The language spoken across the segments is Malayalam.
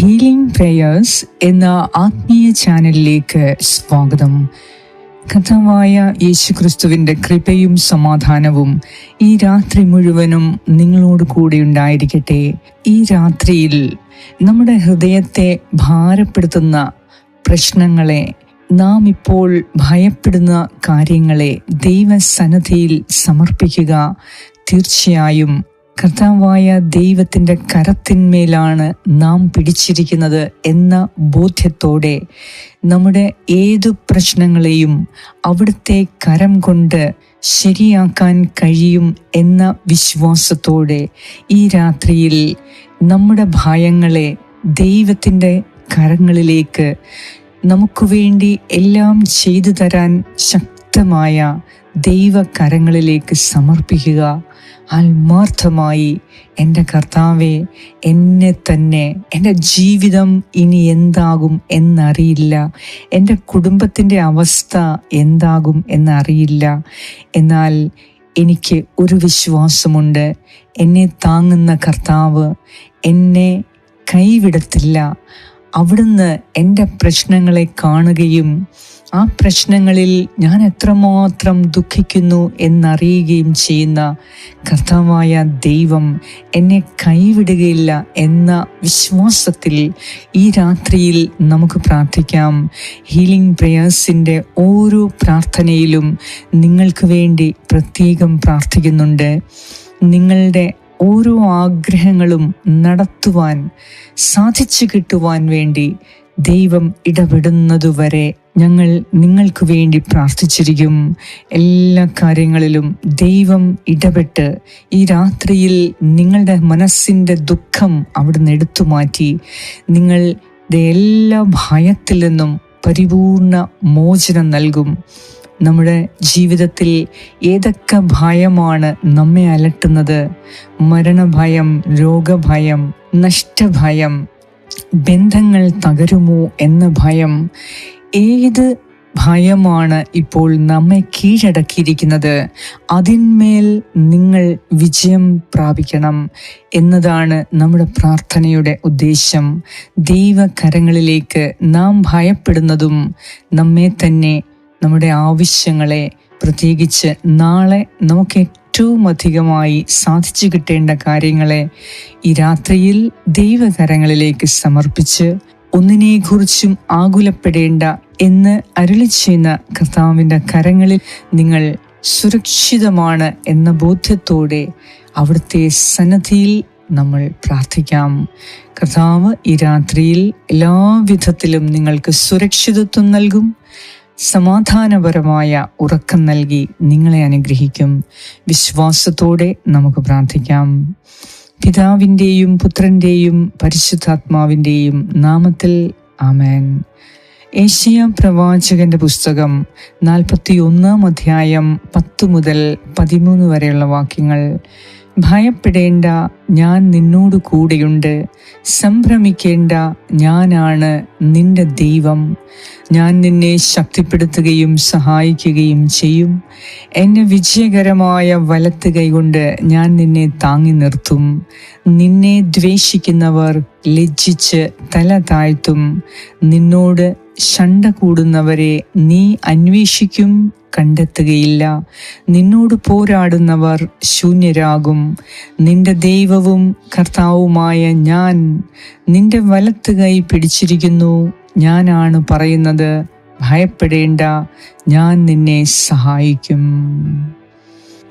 ഹീലിംഗ് പ്രേയേഴ്സ് എന്ന ആത്മീയ ചാനലിലേക്ക് സ്വാഗതം. കഥാവായ യേശുക്രിസ്തുവിന്റെ കൃപയും സമാധാനവും ഈ രാത്രി മുഴുവനും നിങ്ങളോട് കൂടെ ഉണ്ടായിരിക്കട്ടെ. ഈ രാത്രിയിൽ നമ്മുടെ ഹൃദയത്തെ ഭാരപ്പെടുത്തുന്ന പ്രശ്നങ്ങളെ നാം ഇപ്പോൾ ഭയപ്പെടുന്ന കാര്യങ്ങളെ ദൈവസന്നദ്ധിയിൽ സമർപ്പിക്കുക തീർച്ചയായും കർത്താവായ ദൈവത്തിന്റെ കരത്തിന്മേലാണ് നാം പിടിച്ചിരിക്കുന്നത് എന്ന ബോധ്യത്തോടെ നമ്മുടെ ഏതു പ്രശ്നങ്ങളെയും അവിടുത്തെ കരം കൊണ്ട് ശരിയാക്കാൻ കഴിയും എന്ന വിശ്വാസത്തോടെ ഈ രാത്രിയിൽ നമ്മുടെ ഭയങ്ങളെ ദൈവത്തിന്റെ കരങ്ങളിലേക്ക് നമുക്ക് വേണ്ടി എല്ലാം ചെയ്തു തരാൻ ശക്തമായ ദൈവകരങ്ങളിലേക്ക് സമർപ്പിക്കുക. ആത്മാർത്ഥമായി എന്റെ കർത്താവെ എന്നെ തന്നെ എന്റെ ജീവിതം ഇനി എന്താകും എന്നറിയില്ല. എന്റെ കുടുംബത്തിന്റെ അവസ്ഥ എന്താകും എന്നറിയില്ല. എന്നാൽ എനിക്ക് ഒരു വിശ്വാസമുണ്ട്. എന്നെ താങ്ങുന്ന കർത്താവ് എന്നെ കൈവിടത്തില്ല. അവിടുന്ന് എന്റെ പ്രശ്നങ്ങളെ കാണുകയും ആ പ്രശ്നങ്ങളിൽ ഞാൻ എത്രമാത്രം ദുഃഖിക്കുന്നു എന്നറിയുകയും ചെയ്യുന്ന കർത്താവായ ദൈവം എന്നെ കൈവിടുകയില്ല എന്ന വിശ്വാസത്തിൽ ഈ രാത്രിയിൽ നമുക്ക് പ്രാർത്ഥിക്കാം. ഹീലിംഗ് പ്രേയേഴ്സിന്റെ ഓരോ പ്രാർത്ഥനയിലും നിങ്ങൾക്ക് വേണ്ടി പ്രത്യേകം പ്രാർത്ഥിക്കുന്നുണ്ട്. നിങ്ങളുടെ ഓരോ ആഗ്രഹങ്ങളും നടത്തുവാൻ സാധിച്ചു കിട്ടുവാൻ വേണ്ടി ദൈവം ഇടപെടുന്നതുവരെ ഞങ്ങൾ നിങ്ങൾക്ക് വേണ്ടി പ്രാർത്ഥിച്ചിരിക്കും. എല്ലാ കാര്യങ്ങളിലും ദൈവം ഇടപെട്ട് ഈ രാത്രിയിൽ നിങ്ങളുടെ മനസ്സിന്റെ ദുഃഖം അവിടുന്ന് എടുത്തു മാറ്റി. നിങ്ങൾ എല്ലാ ഭയത്തിൽ നിന്നും പരിപൂർണ മോചനം നൽകും. നമ്മുടെ ജീവിതത്തിൽ ഏതൊക്കെ ഭയമാണ് നമ്മെ അലട്ടുന്നത്? മരണഭയം രോഗഭയം നഷ്ടഭയം ബന്ധങ്ങൾ തകരുമോ എന്ന ഭയം ഏത് ഭയമാണ് ഇപ്പോൾ നമ്മെ കീഴടക്കിയിരിക്കുന്നത്? അതിന്മേൽ നിങ്ങൾ വിജയം പ്രാപിക്കണം എന്നതാണ് നമ്മുടെ പ്രാർത്ഥനയുടെ ഉദ്ദേശം. ദൈവകരങ്ങളിലേക്ക് നാം ഭയപ്പെടുന്നതും നമ്മെ തന്നെ നമ്മുടെ ആവശ്യങ്ങളെ പ്രത്യേകിച്ച് നാളെ നമുക്ക് ഏറ്റവും അധികമായി സാധിച്ചു കിട്ടേണ്ട കാര്യങ്ങളെ ഈ രാത്രിയിൽ ദൈവകരങ്ങളിലേക്ക് സമർപ്പിച്ച് ഒന്നിനെക്കുറിച്ചും ആകുലപ്പെടേണ്ട എന്ന് അരുളി ചെയ്യുന്ന കർത്താവിന്റെ കരങ്ങളിൽ നിങ്ങൾ സുരക്ഷിതമാണ് എന്ന ബോധ്യത്തോടെ അവിടുത്തെ സന്നദ്ധിയിൽ നമ്മൾ പ്രാർത്ഥിക്കാം. കർത്താവ് ഈ രാത്രിയിൽ എല്ലാവിധത്തിലും നിങ്ങൾക്ക് സുരക്ഷിതത്വം നൽകും. സമാധാനപരമായ ഉറക്കം നൽകി നിങ്ങളെ അനുഗ്രഹിക്കും. വിശ്വാസത്തോടെ നമുക്ക് പ്രാർത്ഥിക്കാം. പിതാവിന്റെയും പുത്രന്റെയും പരിശുദ്ധാത്മാവിന്റെയും നാമത്തിൽ ആമേൻ. ഏഷ്യ പ്രവാചകന്റെ പുസ്തകം നാൽപ്പത്തി ഒന്നാം അധ്യായം പത്ത് മുതൽ പതിമൂന്ന് വരെയുള്ള വാക്യങ്ങൾ. ഭയപ്പെടേണ്ട ഞാൻ നിന്നോട് കൂടെയുണ്ട്. സംഭ്രമിക്കേണ്ട ഞാനാണ് നിന്റെ ദൈവം. ഞാൻ നിന്നെ ശക്തിപ്പെടുത്തുകയും സഹായിക്കുകയും ചെയ്യും. എന്നെ വിജയകരമായ വലത്ത് കൈകൊണ്ട് ഞാൻ നിന്നെ താങ്ങി നിർത്തും. നിന്നെ ദ്വേഷിക്കുന്നവർ ലജ്ജിച്ച് തല താഴ്ത്തും. നിന്നോട് ശണ്ട കൂടുന്നവരെ നീ അന്വേഷിക്കും കണ്ടെത്തുകയില്ല. നിന്നോട് പോരാടുന്നവർ ശൂന്യരാകും. നിന്റെ ദൈവവും കർത്താവുമായ ഞാൻ നിന്റെ വലത്ത് കൈ പിടിച്ചിരിക്കുന്നു. ഞാനാണ് പറയുന്നത്. ഭയപ്പെടേണ്ട. ഞാൻ നിന്നെ സഹായിക്കും.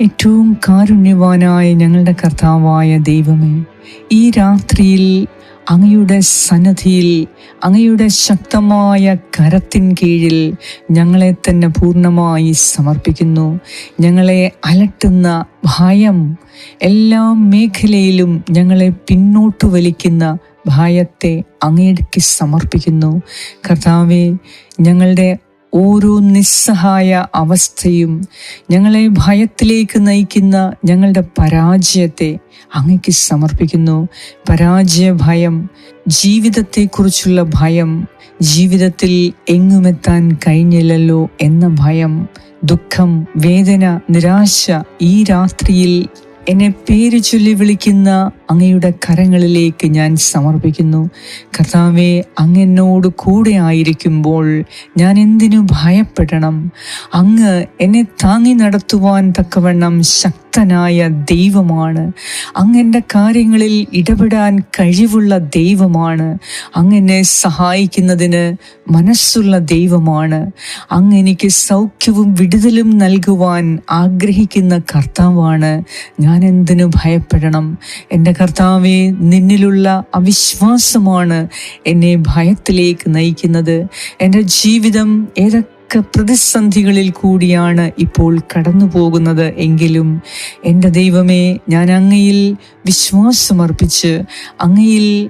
ഏറ്റവും കാരുണ്യവാനായ ഞങ്ങളുടെ കർത്താവായ ദൈവമേ ഈ രാത്രിയിൽ അങ്ങയുടെ സന്നദ്ധിയിൽ അങ്ങയുടെ ശക്തമായ കരത്തിൻ കീഴിൽ ഞങ്ങളെ തന്നെ പൂർണമായി സമർപ്പിക്കുന്നു. ഞങ്ങളെ അലട്ടുന്ന ഭയം എല്ലാ മേഖലയിലും ഞങ്ങളെ പിന്നോട്ട് വലിക്കുന്ന ഭയത്തെ അങ്ങേക്ക് സമർപ്പിക്കുന്നു. കർത്താവെ ഞങ്ങളുടെ ഓരോ നിസ്സഹായ അവസ്ഥയും ഞങ്ങളെ ഭയത്തിലേക്ക് നയിക്കുന്ന ഞങ്ങളുടെ പരാജയത്തെ അങ്ങയ്ക്ക് സമർപ്പിക്കുന്നു. പരാജയ ഭയം ജീവിതത്തെക്കുറിച്ചുള്ള ഭയം ജീവിതത്തിൽ എങ്ങുമെത്താൻ കഴിഞ്ഞില്ലല്ലോ എന്ന ഭയം ദുഃഖം വേദന നിരാശ ഈ രാത്രിയിൽ എന്നെ പേര് ചൊല്ലി വിളിക്കുന്ന അങ്ങയുടെ കരങ്ങളിലേക്ക് ഞാൻ സമർപ്പിക്കുന്നു. കർത്താവെ അങ്ങെന്നോട് കൂടെ ആയിരിക്കുമ്പോൾ ഞാൻ എന്തിനു ഭയപ്പെടണം? അങ്ങ് എന്നെ താങ്ങി നടത്തുവാൻ തക്കവണ്ണം ശക്തനായ ദൈവമാണ്. അങ്ങ് എന്റെ കാര്യങ്ങളിൽ ഇടപെടാൻ കഴിവുള്ള ദൈവമാണ്. അങ്ങ് എന്നെ സഹായിക്കുന്നതിന് മനസ്സുള്ള ദൈവമാണ്. അങ്ങ് എനിക്ക് സൗഖ്യവും വിടുതലും നൽകുവാൻ ആഗ്രഹിക്കുന്ന കർത്താവാണ്. ഞാൻ എന്തിനു ഭയപ്പെടണം? എന്റെ കർത്താവെ നിന്നിലുള്ള അവിശ്വാസമാണ് എന്നെ ഭയത്തിലേക്ക് നയിക്കുന്നത്. എന്റെ ജീവിതം ഏതൊക്കെ പ്രതിസന്ധികളിൽ കൂടിയാണ് ഇപ്പോൾ കടന്നു പോകുന്നത് എങ്കിലും എന്റെ ദൈവമേ ഞാൻ അങ്ങയിൽ വിശ്വാസമർപ്പിച്ച് അങ്ങയിൽ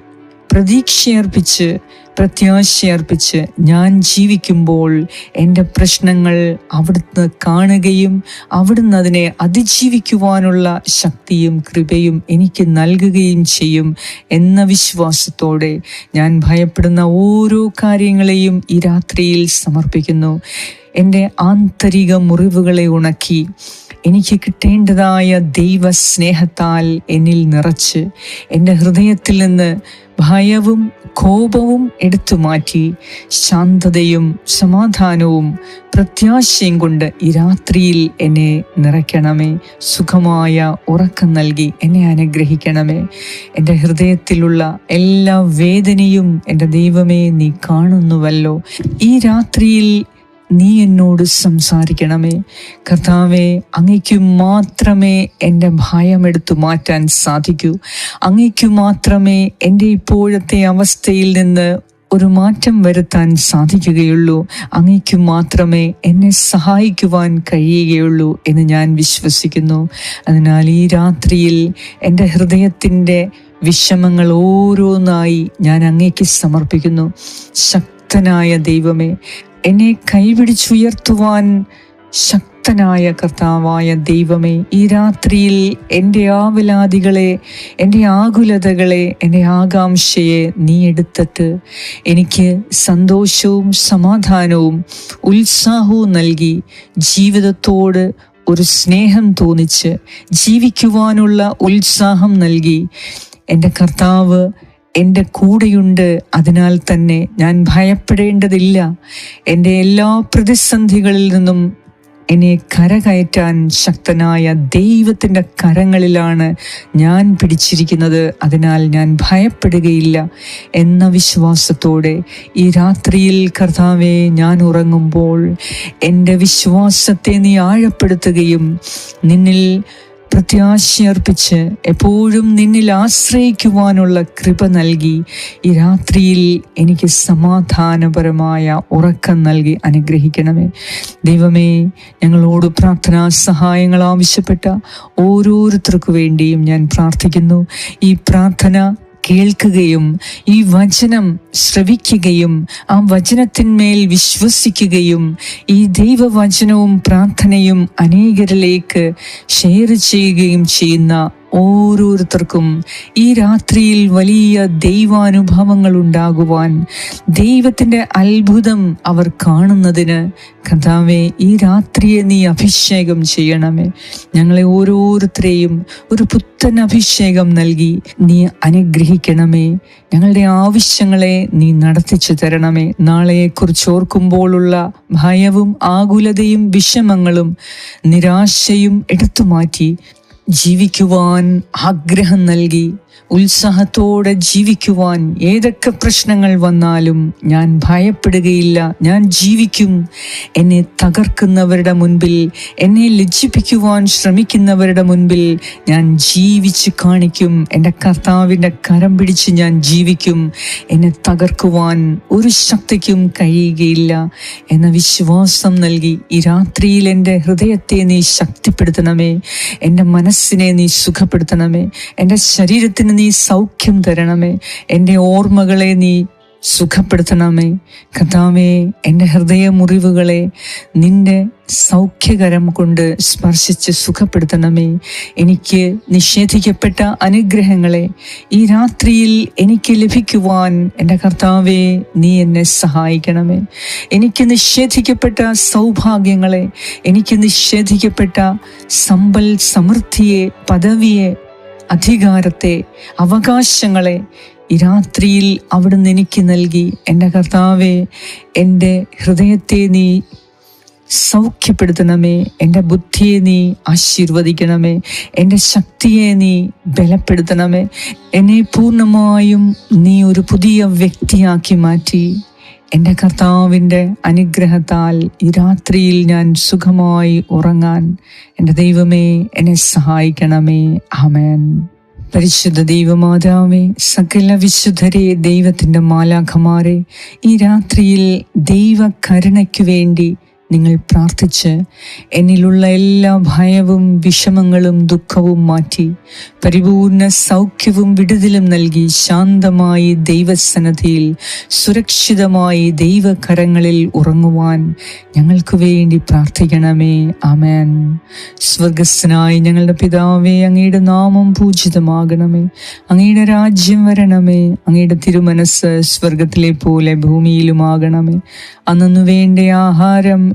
പ്രതീക്ഷയർപ്പിച്ച് പ്രത്യാശയർപ്പിച്ച് ഞാൻ ജീവിക്കുമ്പോൾ എന്റെ പ്രശ്നങ്ങൾ അവിടുന്ന് കാണുകയും അവിടുന്ന് അതിനെ അതിജീവിക്കുവാനുള്ള ശക്തിയും കൃപയും എനിക്ക് നൽകുകയും ചെയ്യും എന്ന വിശ്വാസത്തോടെ ഞാൻ ഭയപ്പെടുന്ന ഓരോ കാര്യങ്ങളെയും ഈ രാത്രിയിൽ സമർപ്പിക്കുന്നു. എന്റെ ആന്തരിക മുറിവുകളെ ഉണക്കി എനിക്ക് കിട്ടേണ്ടതായ ദൈവ സ്നേഹത്താൽ എന്നിൽ നിറച്ച് എന്റെ ഹൃദയത്തിൽ നിന്ന് ഭയവും കോപവും എടുത്തു മാറ്റി ശാന്തതയും സമാധാനവും പ്രത്യാശയും കൊണ്ട് ഈ രാത്രിയിൽ എന്നെ നിറയ്ക്കണമേ. സുഖമായ ഉറക്കം നൽകി എന്നെ അനുഗ്രഹിക്കണമേ. എന്റെ ഹൃദയത്തിലുള്ള എല്ലാ വേദനയും എന്റെ ദൈവമേ നീ കാണുന്നുവല്ലോ. ഈ രാത്രിയിൽ നീ എന്നോട് സംസാരിക്കണമേ. കർത്താവെ അങ്ങയ്ക്ക് മാത്രമേ എന്റെ ഭയം എടുത്തു മാറ്റാൻ സാധിക്കൂ. അങ്ങയ്ക്ക് മാത്രമേ എന്റെ ഇപ്പോഴത്തെ അവസ്ഥയിൽ നിന്ന് ഒരു മാറ്റം വരുത്താൻ സാധിക്കുകയുള്ളൂ. അങ്ങയ്ക്ക് മാത്രമേ എന്നെ സഹായിക്കുവാൻ കഴിയുകയുള്ളൂ എന്ന് ഞാൻ വിശ്വസിക്കുന്നു. അതിനാൽ ഈ രാത്രിയിൽ എന്റെ ഹൃദയത്തിന്റെ വിഷമങ്ങൾ ഓരോന്നായി ഞാൻ അങ്ങേക്ക് സമർപ്പിക്കുന്നു. ശക്തനായ ദൈവമേ എന്നെ കൈപിടിച്ചുയർത്തുവാൻ ശക്തനായ കർത്താവായ ദൈവമേ ഈ രാത്രിയിൽ എന്റെ ആവലാദികളെ എന്റെ ആകുലതകളെ എന്റെ ആകാംക്ഷയെ നീ എടുത്തിട്ട് എനിക്ക് സന്തോഷവും സമാധാനവും ഉത്സാഹവും നൽകി ജീവിതത്തോട് ഒരു സ്നേഹം തോന്നിച്ച് ജീവിക്കുവാനുള്ള ഉത്സാഹം നൽകി എന്റെ കർത്താവ് എന്റെ കൂടെയുണ്ട് അതിനാൽ തന്നെ ഞാൻ ഭയപ്പെടേണ്ടതില്ല. എന്റെ എല്ലാ പ്രതിസന്ധികളിൽ നിന്നും എന്നെ കരകയറ്റാൻ ശക്തനായ ദൈവത്തിന്റെ കരങ്ങളിലാണ് ഞാൻ പിടിച്ചിരിക്കുന്നത്. അതിനാൽ ഞാൻ ഭയപ്പെടുകയില്ല എന്ന വിശ്വാസത്തോടെ ഈ രാത്രിയിൽ കർത്താവെ ഞാൻ ഉറങ്ങുമ്പോൾ എന്റെ വിശ്വാസത്തെ നീ ആഴപ്പെടുത്തുകയും നിന്നിൽ പ്രത്യാശയർപ്പിച്ച് എപ്പോഴും നിന്നിൽ ആശ്രയിക്കുവാനുള്ള കൃപ നൽകി ഈ രാത്രിയിൽ എനിക്ക് സമാധാനപരമായ ഉറക്കം നൽകി അനുഗ്രഹിക്കണമേ. ദൈവമേ ഞങ്ങളോട് പ്രാർത്ഥനാ സഹായങ്ങൾ ആവശ്യപ്പെട്ട ഓരോരുത്തർക്കു വേണ്ടിയും ഞാൻ പ്രാർത്ഥിക്കുന്നു. ഈ പ്രാർത്ഥന കേൾക്കുകയും ഈ വചനം ശ്രവിക്കുകയും ആ വചനത്തിന്മേൽ വിശ്വസിക്കുകയും ഈ ദൈവവചനവും പ്രാർത്ഥനയും അനേകരിലേക്ക് ഷെയർ ചെയ്യുകയും ചെയ്യുന്ന ഓരോരുത്തർക്കും ഈ രാത്രിയിൽ വലിയ ദൈവാനുഭവങ്ങൾ ഉണ്ടാകുവാൻ ദൈവത്തിന്റെ അത്ഭുതം അവർ കാണുന്നതിന് കഥാവെ ഈ രാത്രിയെ നീ അഭിഷേകം ചെയ്യണമേ. ഞങ്ങളെ ഓരോരുത്തരെയും ഒരു പുത്തൻ അഭിഷേകം നൽകി നീ അനുഗ്രഹിക്കണമേ. ഞങ്ങളുടെ ആവശ്യങ്ങളെ നീ നടത്തിച്ചു തരണമേ. നാളെയെക്കുറിച്ച് ഓർക്കുമ്പോഴുള്ള ഭയവും ആകുലതയും വിഷമങ്ങളും നിരാശയും എടുത്തു മാറ്റി ജീവിക്കുവാൻ ആഗ്രഹം നൽകി ഉത്സാഹത്തോടെ ജീവിക്കുവാൻ ഏതൊക്കെ പ്രശ്നങ്ങൾ വന്നാലും ഞാൻ ഭയപ്പെടുകയില്ല. ഞാൻ ജീവിക്കും. എന്നെ തകർക്കുന്നവരുടെ മുൻപിൽ എന്നെ ലജ്ജിപ്പിക്കുവാൻ ശ്രമിക്കുന്നവരുടെ മുൻപിൽ ഞാൻ ജീവിച്ച് കാണിക്കും. എന്റെ കർത്താവിന്റെ കരം പിടിച്ച് ഞാൻ ജീവിക്കും. എന്നെ തകർക്കുവാൻ ഒരു ശക്തിക്കും കഴിയുകയില്ല എന്ന വിശ്വാസം നൽകി ഈ രാത്രിയിൽ എന്റെ ഹൃദയത്തെ നീ ശക്തിപ്പെടുത്തണമേ. എന്റെ മനസ്സിനെ നീ സുഖപ്പെടുത്തണമേ. എന്റെ ശരീരത്തിന് നീ സൗഖ്യം തരണമേ. എന്റെ ഓർമ്മകളെ നീ സുഖപ്പെടുത്തണമേ. കഥാവേ എന്റെ ഹൃദയ മുറിവുകളെ നിന്റെ സൗഖ്യകരം കൊണ്ട് സ്പർശിച്ച് സുഖപ്പെടുത്തണമേ. എനിക്ക് നിഷേധിക്കപ്പെട്ട അനുഗ്രഹങ്ങളെ ഈ രാത്രിയിൽ എനിക്ക് ലഭിക്കുവാൻ എന്റെ കർത്താവെ നീ എന്നെ സഹായിക്കണമേ. എനിക്ക് നിഷേധിക്കപ്പെട്ട സൗഭാഗ്യങ്ങളെ എനിക്ക് നിഷേധിക്കപ്പെട്ട സമ്പൽ സമൃദ്ധിയെ പദവിയെ അധികാരത്തെ അവകാശങ്ങളെ ഈ രാത്രിയിൽ അവിടുന്ന് എനിക്ക് നൽകി. എന്റെ കർത്താവെ എന്റെ ഹൃദയത്തെ നീ സൗഖ്യപ്പെടുത്തണമേ. എന്റെ ബുദ്ധിയെ നീ ആശീർവദിക്കണമേ. എന്റെ ശക്തിയെ നീ ബലപ്പെടുത്തണമേ. എന്നെ പൂർണമായും നീ ഒരു പുതിയ വ്യക്തിയാക്കി മാറ്റി. എന്റെ കർത്താവിന്റെ അനുഗ്രഹത്താൽ ഈ രാത്രിയിൽ ഞാൻ സുഖമായി ഉറങ്ങാൻ എന്റെ ദൈവമേ എന്നെ സഹായിക്കണമേ. ആമേൻ. പരിശുദ്ധ ദൈവമാതാവേ സകല വിശുദ്ധരെ ദൈവത്തിന്റെ മാലാഖമാരെ ഈ രാത്രിയിൽ ദൈവകരുണയ്ക്കു വേണ്ടി നിങ്ങൾ പ്രാർത്ഥിച്ച് എന്നിലുള്ള എല്ലാ ഭയവും വിഷമങ്ങളും ദുഃഖവും മാറ്റി പരിപൂർണ സൗഖ്യവും വിടുതലും നൽകി ശാന്തമായി ദൈവസന്നദ്ധിയിൽ സുരക്ഷിതമായി ദൈവകരങ്ങളിൽ ഉറങ്ങുവാൻ ഞങ്ങൾക്ക് വേണ്ടി പ്രാർത്ഥിക്കണമേ. അമേൻ സ്വർഗസ്സനായി ഞങ്ങളുടെ പിതാവേ അങ്ങയുടെ നാമം പൂജിതമാകണമേ. അങ്ങയുടെ രാജ്യം വരണമേ. അങ്ങയുടെ തിരുമനസ് സ്വർഗത്തിലെ പോലെ ഭൂമിയിലുമാകണമേ. അന്നു വേണ്ട ആഹാരം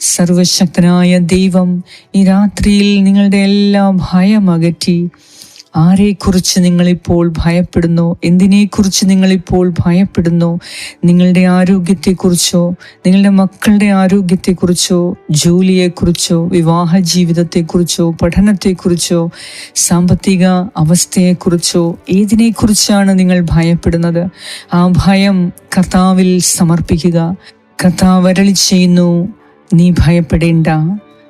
സർവശക്തനായ ദൈവം ഈ രാത്രിയിൽ നിങ്ങളുടെ എല്ലാ ഭയം അകറ്റി. ആരെക്കുറിച്ച് നിങ്ങളിപ്പോൾ ഭയപ്പെടുന്നു? എന്തിനെക്കുറിച്ച് നിങ്ങളിപ്പോൾ ഭയപ്പെടുന്നു? നിങ്ങളുടെ ആരോഗ്യത്തെക്കുറിച്ചോ നിങ്ങളുടെ മക്കളുടെ ആരോഗ്യത്തെക്കുറിച്ചോ ജോലിയെക്കുറിച്ചോ വിവാഹ ജീവിതത്തെക്കുറിച്ചോ പഠനത്തെക്കുറിച്ചോ സാമ്പത്തിക അവസ്ഥയെക്കുറിച്ചോ ഏതിനെക്കുറിച്ചാണ് നിങ്ങൾ ഭയപ്പെടുന്നത്? ആ ഭയം കർത്താവിൽ സമർപ്പിക്കുക. കർത്താവ് വരളി ചെയ്യുന്നു. നീ ഭയപ്പെടേണ്ട.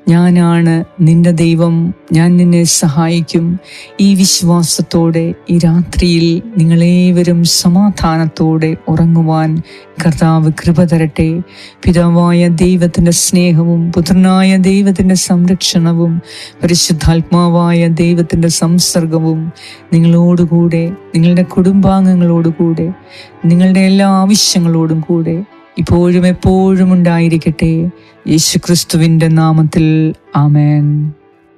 ഞാനാണ് നിന്റെ ദൈവം. ഞാൻ നിന്നെ സഹായിക്കും. ഈ വിശ്വാസത്തോടെ ഈ രാത്രിയിൽ നിങ്ങളേവരും സമാധാനത്തോടെ ഉറങ്ങുവാൻ കർത്താവ് കൃപ തരട്ടെ. പിതാവായ ദൈവത്തിന്റെ സ്നേഹവും പുത്രനായ ദൈവത്തിന്റെ സംരക്ഷണവും പരിശുദ്ധാത്മാവായ ദൈവത്തിന്റെ സംസർഗവും നിങ്ങളോടുകൂടെ നിങ്ങളുടെ കുടുംബാംഗങ്ങളോടുകൂടെ നിങ്ങളുടെ എല്ലാ ആവശ്യങ്ങളോടും കൂടെ ഇപ്പോഴും എപ്പോഴും ഉണ്ടായിരിക്കട്ടെ. യേശുക്രിസ്തുവിന്റെ നാമത്തിൽ. ആമേൻ.